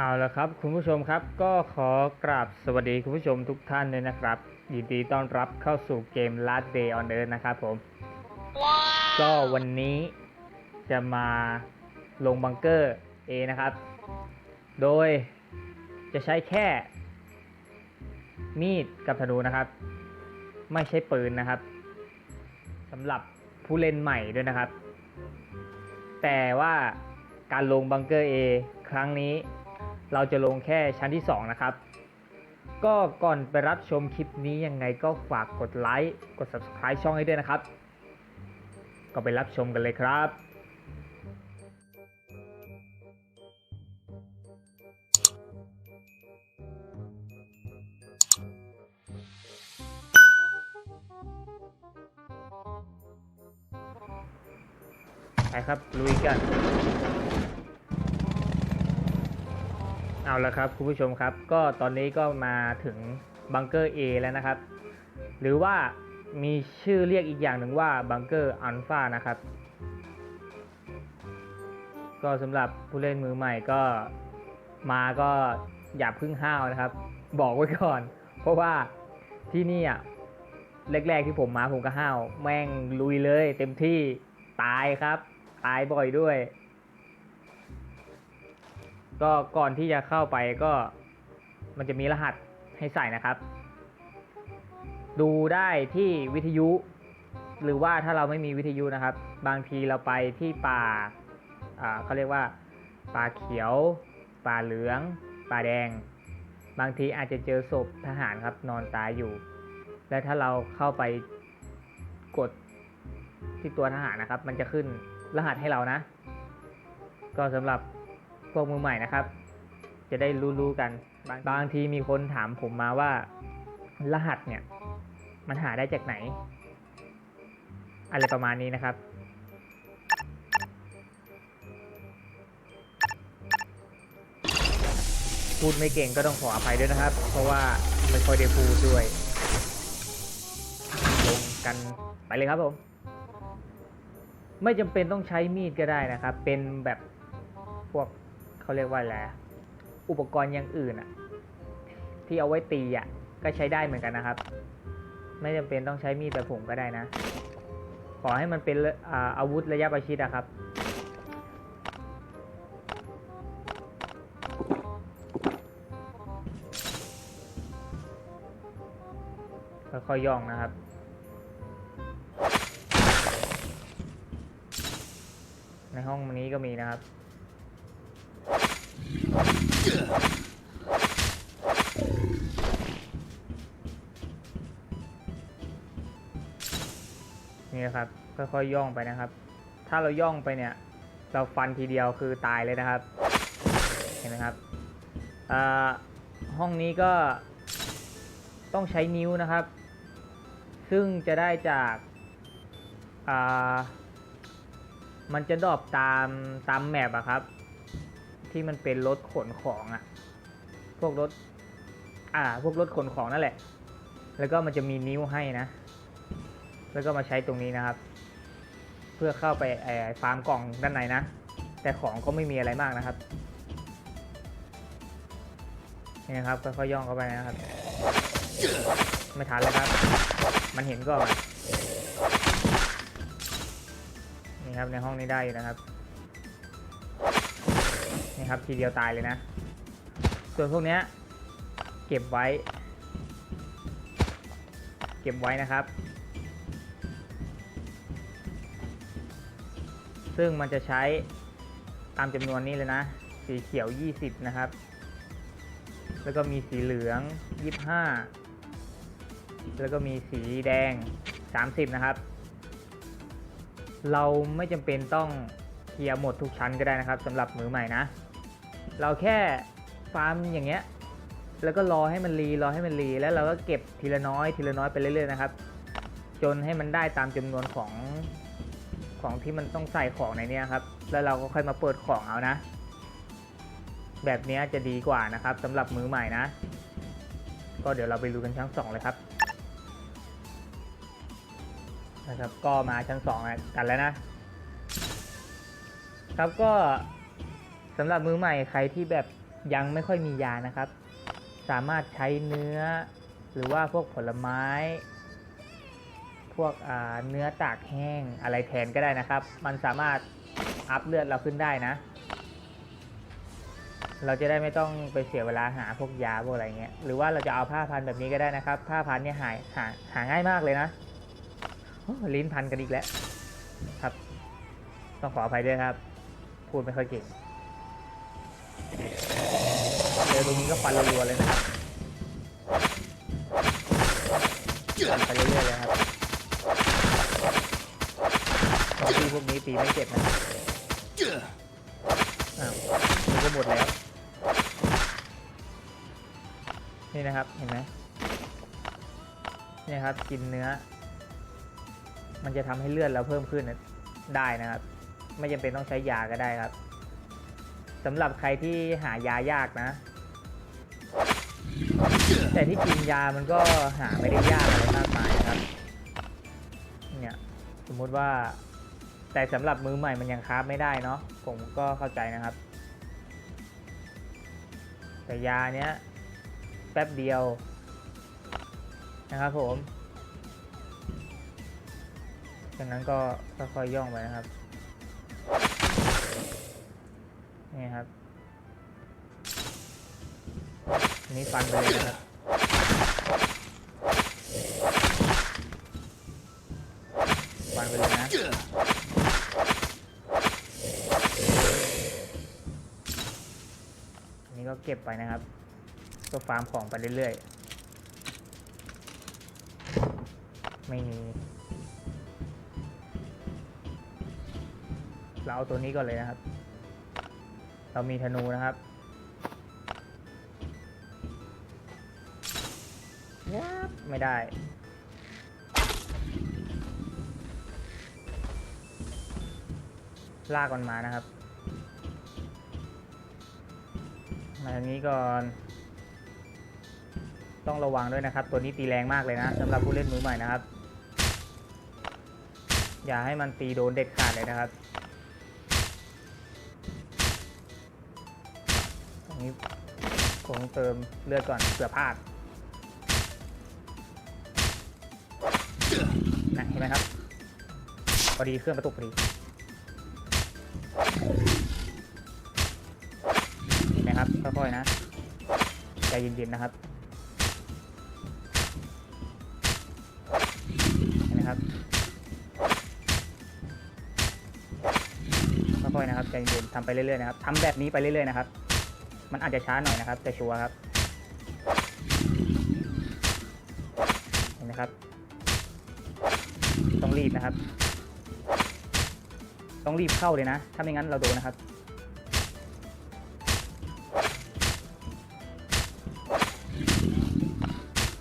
เอาละครับ คุณผู้ชมครับก็ขอกราบสวัสดีคุณผู้ชมทุกท่านเลยนะครับ ยินดีต้อนรับเข้าสู่เกม Last Day on Earth นะครับผม ก็วันนี้จะมาลงบังเกอร์ A นะครับ โดยจะใช้แค่ มีดกับธนูนะครับ ไม่ใช่ปืนนะครับสำหรับผู้เล่นใหม่ด้วยนะครับ แต่ว่าการลงบังเกอร์ A ครั้งนี้ เราจะลงแค่ชั้นที่ 2 นะครับ ก็ก่อนไปรับชมคลิปนี้ยังไงก็ฝากกดไลค์กด subscribe ช่องให้ด้วยนะครับ ก็ไปรับชมกันเลยครับไปครับลุยกัน เอาละครับคุณผู้ชมครับ ก็ตอนนี้ก็มาถึงบังเกอร์ A แล้วนะครับ หรือว่ามีชื่อเรียกอีกอย่างหนึ่งว่าบังเกอร์อัลฟานะครับ ก็สำหรับผู้เล่นมือใหม่ก็มาก็อย่าเพึ่งห้าวนะครับ บอกไว้ก่อน เพราะว่าที่นี่อะแรกๆที่ผมมาผมก็ห้าว แม่งลุยเลยเต็มที่ตายครับ ตายบ่อยด้วย ก็ก่อนที่จะเข้าไปก็มันจะมีรหัสให้ใส่นะครับ ดูได้ที่วิทยุ หรือว่าถ้าเราไม่มีวิทยุนะครับ บางทีเราไปที่ป่าเขาเรียกว่าป่าเขียว ป่าเหลือง ป่าแดง บางทีอาจจะเจอศพทหารครับนอนตายอยู่ และถ้าเราเข้าไปกดที่ตัวทหารนะครับ มันจะขึ้นรหัสให้เรานะ ก็สำหรับ พวกมือใหม่นะครับ จะได้รู้ๆกันบางบางทีมีคนถามผมมาว่า รหัสเนี่ย มันหาได้จากไหน อะไรประมาณนี้นะครับ พูดไม่เก่งก็ต้องขออภัยด้วยนะครับ เพราะว่าไม่ค่อยได้พูดด้วยลงกันไปเลยครับผมไม่จำเป็นต้องใช้มีดก็ได้นะครับ เป็นแบบพวก เขาเรียกว่าอะไรอุปกรณ์อย่างอื่นอะที่เอาไว้ตีอะก็ใช้ได้เหมือนกันนะครับ ไม่จำเป็นต้องใช้มีดแบบผมก็ได้นะ ขอให้มันเป็นอาอาวุธระยะประชิดอะครับค่อยๆย่องนะครับ ในห้องนี้ก็มีนะครับ นี่ครับค่อยๆย่องไปนะครับ ถ้าเราย่องไปเนี่ย เราฟันทีเดียวคือตายเลยนะครับ เห็นไหมครับห้องนี้ก็ต้องใช้นิ้วนะครับ ซึ่งจะได้จากามันจะดรอปตามตามแมปอะครับ ที่มันเป็นรถขนของอะพวกรถ อ่า พวกรถขนของนั่นแหละ แล้วก็มันจะมีนิ้วให้นะ แล้วก็มาใช้ตรงนี้นะครับ เพื่อเข้าไปไอ้ฟาร์มกล่องด้านในนะ แต่ของก็ไม่มีอะไรมากนะครับนี่นะครับค่อยๆย่องเข้าไปนะครับ ไม่ทันแล้วครับ มันเห็นก่อนนี่ครับในห้องนี้ได้นะครับ ครับทีเดียวตายเลยนะ ส่วนพวกเนี้ยเก็บไว้ เก็บไว้นะครับ ซึ่งมันจะใช้ตามจำนวนนี้เลยนะ สีเขียว 20 นะครับ แล้วก็มีสีเหลือง 25 แล้วก็มีสีแดง 30 นะครับ เราไม่จำเป็นต้องเคลียร์หมดทุกชั้นก็ได้นะครับสำหรับมือใหม่นะ เราแค่ฟาร์มอย่างเงี้ยแล้วก็รอให้มันรีรอให้มันรีแล้วเราก็เก็บทีละน้อย ทีละน้อยไปเรื่อยๆนะครับ จนให้มันได้ตามจำนวนของของที่มันต้องใส่ของในเนี้ยครับ แล้วเราก็ค่อยมาเปิดของเอานะ แบบนี้จะดีกว่านะครับสำหรับมือใหม่นะ ก็เดี๋ยวเราไปดูกันชั้นสองเลยครับนะครับ ก็มาชั้นสองกันแล้วนะครับก็ สำหรับมือใหม่ใครที่แบบยังไม่ค่อยมียานะครับ สามารถใช้เนื้อ หรือว่าพวกผลไม้ พวกเนื้อตากแห้งอะไรแทนก็ได้นะครับ มันสามารถอัพเลือดเราขึ้นได้นะ เราจะได้ไม่ต้องไปเสียเวลาหาพวกยาพวกอะไรเงี้ยหรือว่าเราจะเอาผ้าพันแบบนี้ก็ได้นะครับ ผ้าพันเนี่ยหายหาหาง่ายมากเลยนะลิ้นพันกันอีกแล้วครับ ต้องขออภัยด้วยครับ พูดไม่ค่อยเก่ง เดี๋ยวตรงนี้ก็ฟันรัวๆเลยนะครับฟันไปเรื่อยๆเลยครับบางทีพวกนี้ตีไม่เจ็บนะอ้าวมันก็หมดแล้ว นี่นะครับ เห็นไหมนี่ครับ กินเนื้อ มันจะทำให้เลือดเราเพิ่มขึ้นนะได้นะครับ ไม่จำเป็นต้องใช้ยาก็ได้ครับ สำหรับใครที่หายายากนะ แต่ที่จริงยามันก็หาไม่ได้ยากอะไรมากมายครับ เนี่ยสมมติว่า แต่สำหรับมือใหม่มันยังคราฟไม่ได้เนาะผมก็เข้าใจนะครับ แต่ยาเนี้ยแป๊บเดียวนะครับผมจากนั้นก็ค่อยๆย่องไปนะครับ นี้ฟันไปเลยนะครับฟันไปเลยนะนนี้ก็เก็บไปนะครับ ก็ฟาร์มของไปเรื่อยๆ ไม่มีเราเอาตัวนี้ก่อนเลยนะครับ เรามีธนูนะครับ ไม่ได้ ลากมันมานะครับ มาทางนี้ก่อน ต้องระวังด้วยนะครับ ตัวนี้ตีแรงมากเลยนะสำหรับผู้เล่นมือใหม่นะครับ อย่าให้มันตีโดนเด็ดขาดเลยนะครับตรงนี้คงเติมเลือดก่อนเผื่อพลาด พอดีเครื่องกระตุกพอดีเห็นไหมครับค่อยๆนะใจเย็นๆนะครับเห็นไหมครับค่อยๆนะครับใจเย็นๆทำไปเรื่อยๆนะครับทำแบบนี้ไปเรื่อยๆนะครับ มันอาจจะช้าหน่อยนะครับ แต่ชัวร์ครับเห็นไหมครับ ต้องรีบนะครับ ต้องรีบเข้าเลยนะ ถ้าไม่งั้นเราโดนนะครับ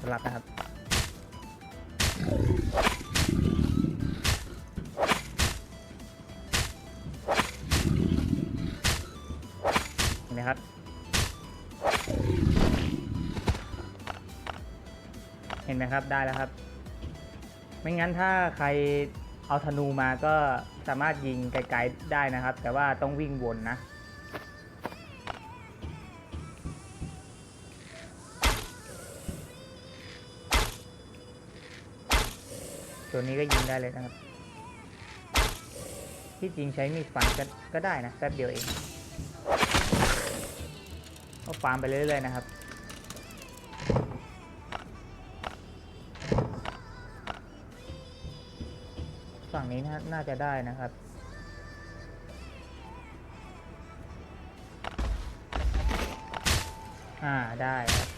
สลับนะครับ เห็นไหมครับ เห็นไหมครับ ได้แล้วครับ ไม่งั้นถ้าใคร เอาธนูมาก็สามารถยิงไกลๆได้นะครับ แต่ว่าต้องวิ่งวนนะ ตัวนี้ก็ยิงได้เลยนะครับ ที่จริงใช้มีดฟันก็ก็ได้นะแป๊บเดียวเองก็ฟาร์มไปเรื่อยๆนะครับ นี้น่าจะได้นะครับ อ่าได้ครับ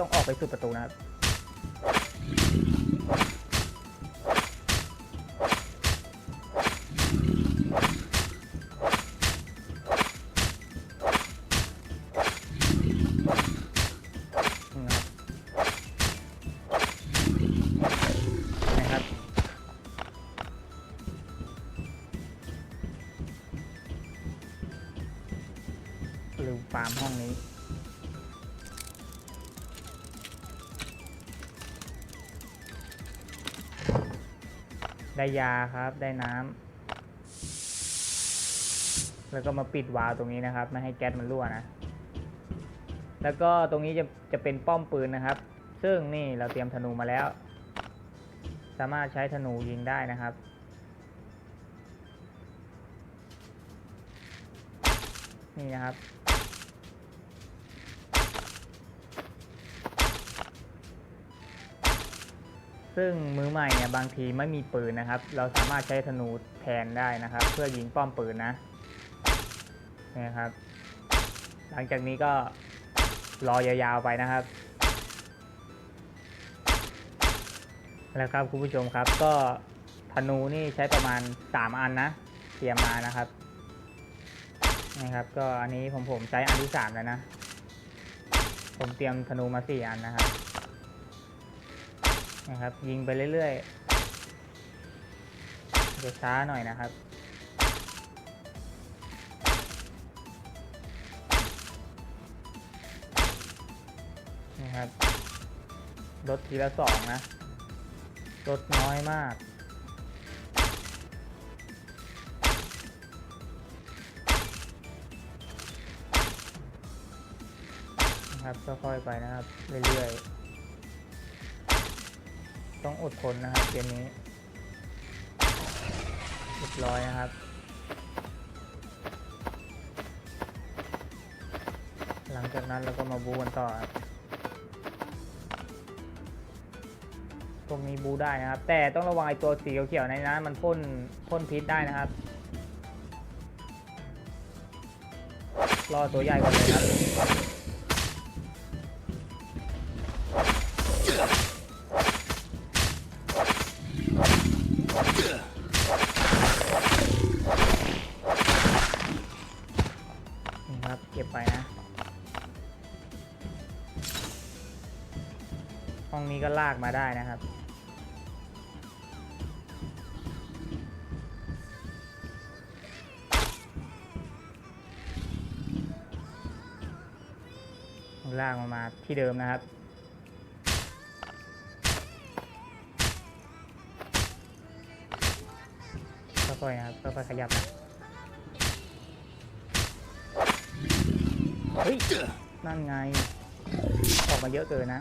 ต้องออกไปสุดประตูนะครับนี่นะครับนะครับ ได้ยาครับได้น้ำแล้วก็มาปิดวาล์วตรงนี้นะครับ ไม่ให้แก๊สมันรั่วนะ แล้วก็ตรงนี้จะจะเป็นป้อมปืนนะครับ ซึ่งนี่เราเตรียมธนูมาแล้ว สามารถใช้ธนูยิงได้นะครับนี่นะครับ ซึ่งมือใหม่เนี่ยบางทีไม่มีปืนนะครับ เราสามารถใช้ธนูแทนได้นะครับ เพื่อยิงป้อมปืนนะนี่ครับ หลังจากนี้ก็รอยาวๆไปนะครับ แล้วครับคุณผู้ชมครับก็ธนูนี่ใช้ประมาณ 3 อันนะเตรียมมานะครับนะครับ ก็อันนี้ผมผมใช้อันที่ 3 แล้วนะ ผมเตรียมธนูมา 4 อันนะครับ นะครับ ยิงไปเรื่อยๆจะช้าหน่อยนะครับ นะครับลดทีละสองนะลดน้อยมากนะครับค่อยๆไปนะครับ เรื่อยๆ ต้องอดทนนะครับเกมนี้เรียบร้อยนะครับ หลังจากนั้นเราก็มาบูกันต่อครับตรงนี้บูได้นะครับ แต่ต้องระวังไอตัวสีเขียวๆในนั้นมันพ่นพ่นพิษได้นะครับ รอตัวใหญ่ก่อนเลยครับ ก็บไปนะ ห้องนี้ก็ลากมาได้นะครับ ลากมามาที่เดิมนะครับค่อยๆนะครับค่อยๆขยับนะ ฮ้ย นั่นไง ออกมาเยอะเกินนะ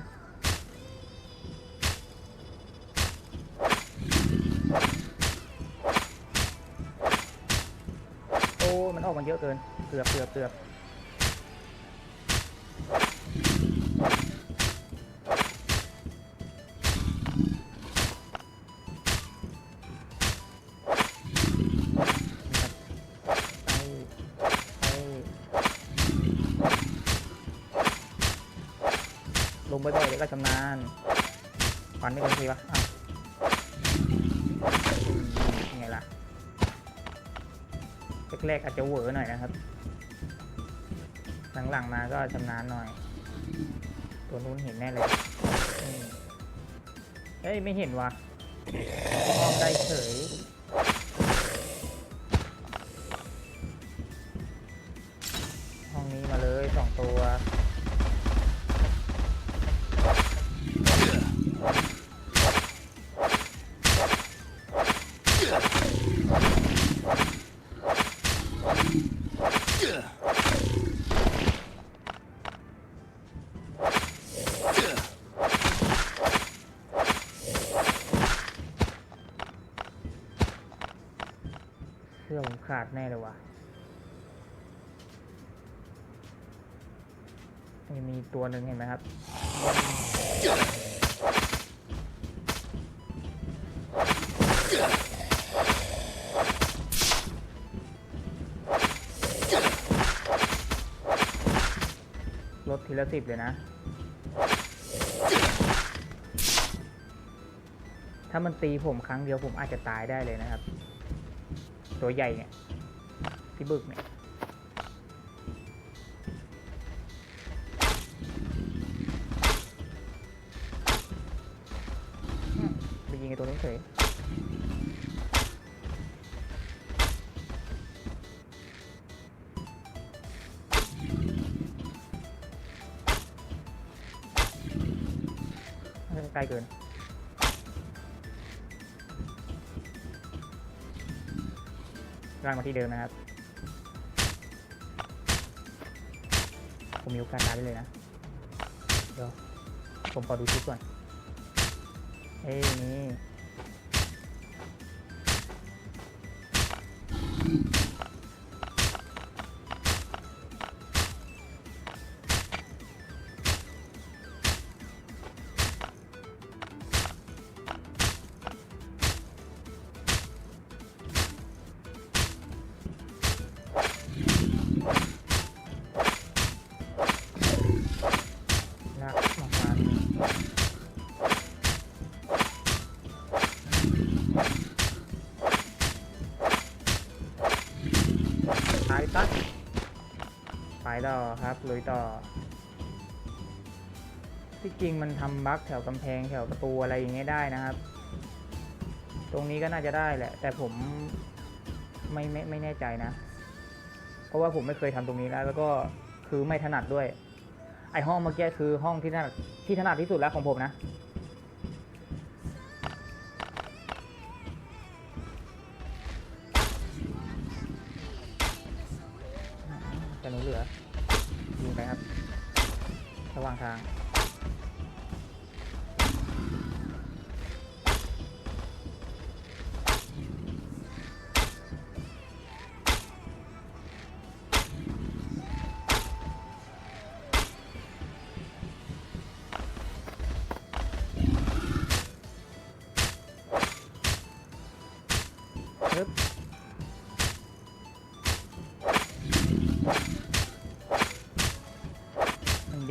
โอ้มันออกมาเยอะเกิน เกือบเกือบเกือบนะครับ งบ่อยๆเดี๋ยวก็ชำนาญฟันไม่เป็นทีวะอ้าวไงล่ะแรกๆอาจจะเวอหน่อยนะครับ หลังๆมาก็ชำนาญหน่อย ตัวนู้นเห็นแน่เลยเอ้ย ไม่เห็นวะมองได้เฉย ตัวหนึ่งเห็นไหมครับ ลดทีละสิบเลยนะ ถ้ามันตีผมครั้งเดียวผมอาจจะตายได้เลยนะครับ ตัวใหญ่เนี่ยพี่บึกเนี่ยางมาที่เดิมนะครับ ผมมีโอกาสตายได้เลยนะ เดี๋ยว ผมขอดูชุดก่อน เอ้ยนี่ ต่อครับลุยต่อ ที่จริงมันทำบั๊กแถวกำแพงแถวประตูอะไรอย่างเงี้ยได้นะครับ ตรงนี้ก็น่าจะได้แหละ แต่ผมไม่ไม่ไม่แน่ใจนะ เพราะว่าผมไม่เคยทำตรงนี้แล้ว แล้วก็คือไม่ถนัดด้วย ไอห้องเมื่อกี้คือห้องที่ถนัดที่ถนัดที่สุดแล้วของผมนะ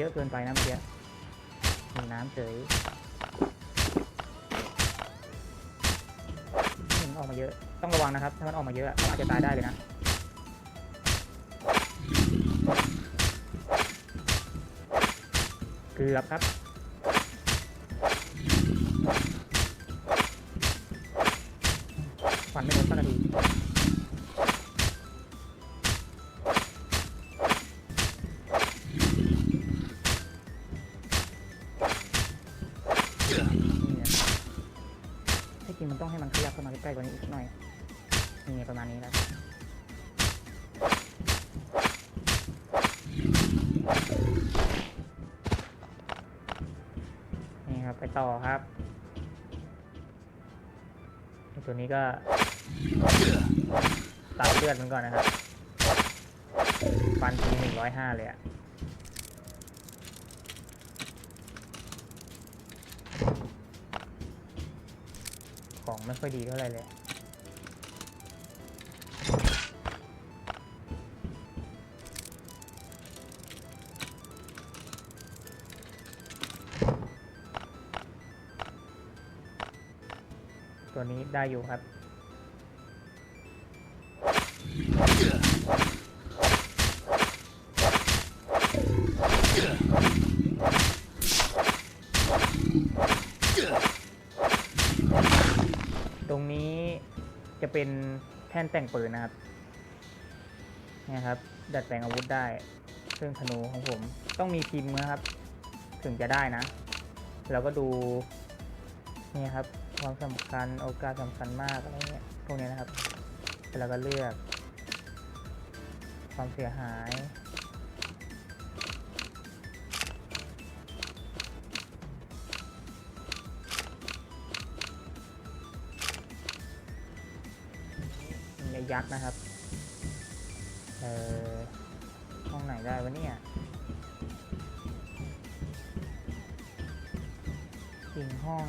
อะเกินไปนะเมื่อกี้มีน้ำเฉยมันออกมาเยอะ ต้องระวังนะครับ ถ้ามันออกมาเยอะเราอาจจะตายได้เลยนะเกือบครับ มาณนี้แล้วนี่ครับไปต่อครับตัวนี้ก็ตัดเลือดมันก่อนนะครับฟันทีหนึ่งร้อยห้าเลยอะของไม่ค่อยดีเท่าไหร่เลย ตัวนี้ได้อยู่ครับ ตรงนี้จะเป็นแท่นแต่งปืนนะครับนี่ครับ ดัดแปลงอาวุธได้ ซึ่งธนูของผมต้องมีพิมพ์นะครับ ถึงจะได้นะเราก็ดู นี่ครับ ความสำคัญโอกาสสำคัญมากอะไรเงี้ยพวกเนี้ยนะครับแล้วก็เลือก ความเสียหายมียักษ์นะครับ เอ่อ ห้องไหนได้วะเนี่ยจริงห้อง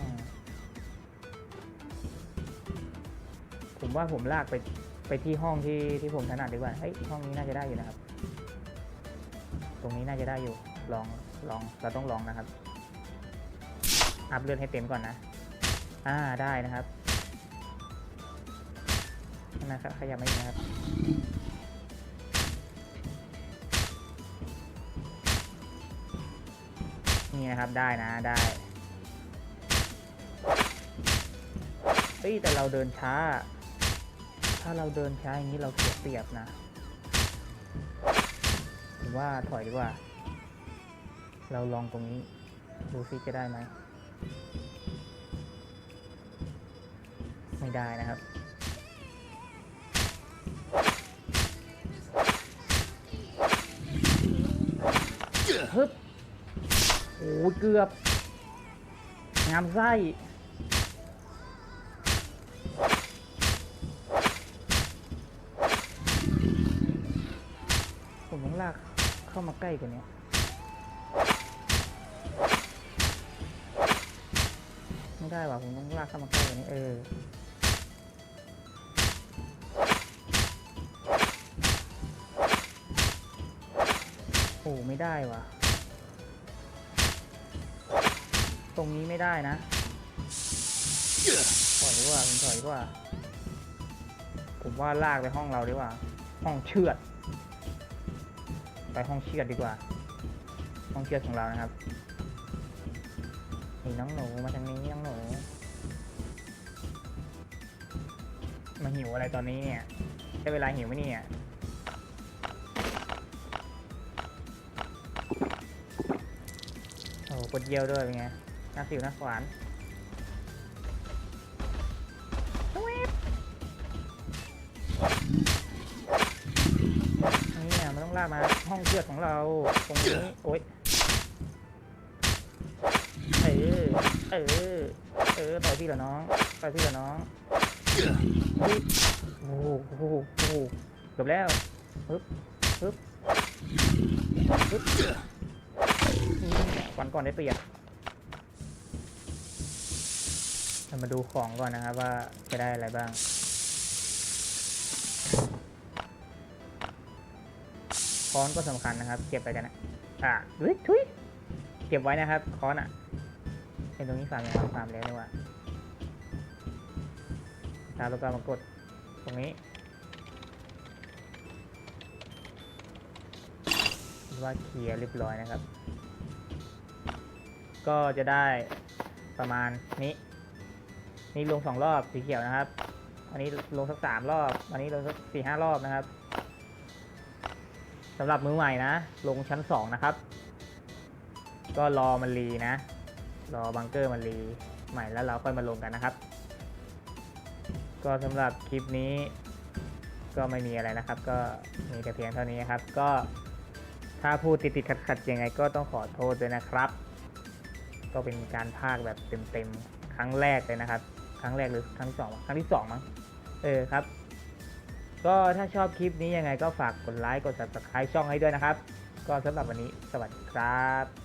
ผมว่าผมลากไปไปที่ห้องที่ที่ผมถนัดดีกว่าเฮ้ยห้องนี้น่าจะได้อยู่นะครับ ตรงนี้น่าจะได้อยู่ ลองลองเราต้องลองนะครับ อัพเลือดให้เต็มก่อนนะ อ่าได้นะครับนะครับขยับไม่นะครับนี่นะครับได้นะได้เฮ้ยแต่เราเดินช้า ถ้าเราเดินช้าอย่างนี้เราเสียเปรียบนะผมว่าถอยดีกว่า เราลองตรงนี้ ดูซิจะได้ไหม ไม่ได้นะครับ ฮึบโอ้ยเกือบ งามไส้ ใกล้กว่านี้ไม่ได้ว่ะผมต้องลากเข้ามาใกล้กว่านี้เออโอ้ไม่ได้ว่ะ ตรงนี้ไม่ได้นะถอยดีกว่าผมถอยดีกว่า ผมว่าลากไปห้องเราดีกว่า ห้องเชือด ไปห้องเชือดดีกว่า ห้องเชือดของเรานะครับนี่น้องหนูมาทางนี้น้องหนู มาหิวอะไรตอนนี้เนี่ยได้เวลาหิวไหมเนี่ยโอ้โหกดเยี่ยวด้วยเป็นไงน้าสิวน้าขวาน ตรงนี้โอ๊ยเออเออเออต่อยพี่เหรอน้องต่อยพี่เหรอน้องโอ้โหโอ้โหโอ้โหเกือบแล้วปึ๊บปึ๊บปึ๊บนี่ก่อนก่อนได้เปรียบมาดูของก่อนนะครับว่าจะได้อะไรบ้าง ค้อนก็สำคัญนะครับ เก็บไปกันนะอะเฮ้ยทุยเก็บไว้นะครับค้อนอะเป็นตรงนี้ฟาร์มยังฟาร์มแล้วนี่หว่าครับแล้วก็มากดตรงนี้ว่าเคลียร์เรียบร้อยนะครับ ก็จะได้ประมาณนี้ นี่ลงสองรอบสีเขียวนะครับ อันนี้ลงสักสามรอบ อันนี้ลงสักสี่ห้ารอบนะครับ สำหรับมือใหม่นะ ลงชั้น 2 นะครับ ก็รอมันรีนะ รอบังเกอร์มันรีใหม่แล้วเราค่อยมาลงกันนะครับ ก็สำหรับคลิปนี้ ก็ไม่มีอะไรนะครับ ก็มีแต่เพียงเท่านี้ครับ ก็ถ้าพูดติดติดขัดขัดๆยังไง ก็ต้องขอโทษด้วยนะครับ ก็เป็นการพากแบบเต็มๆครั้งแรกเลยนะครับ ครั้งแรกหรือครั้งสองครั้งที่สองมั้งเออครับ ก็ถ้าชอบคลิปนี้ยังไงก็ฝากกดไลค์กด subscribe ช่องให้ด้วยนะครับ ก็สำหรับวันนี้สวัสดีครับ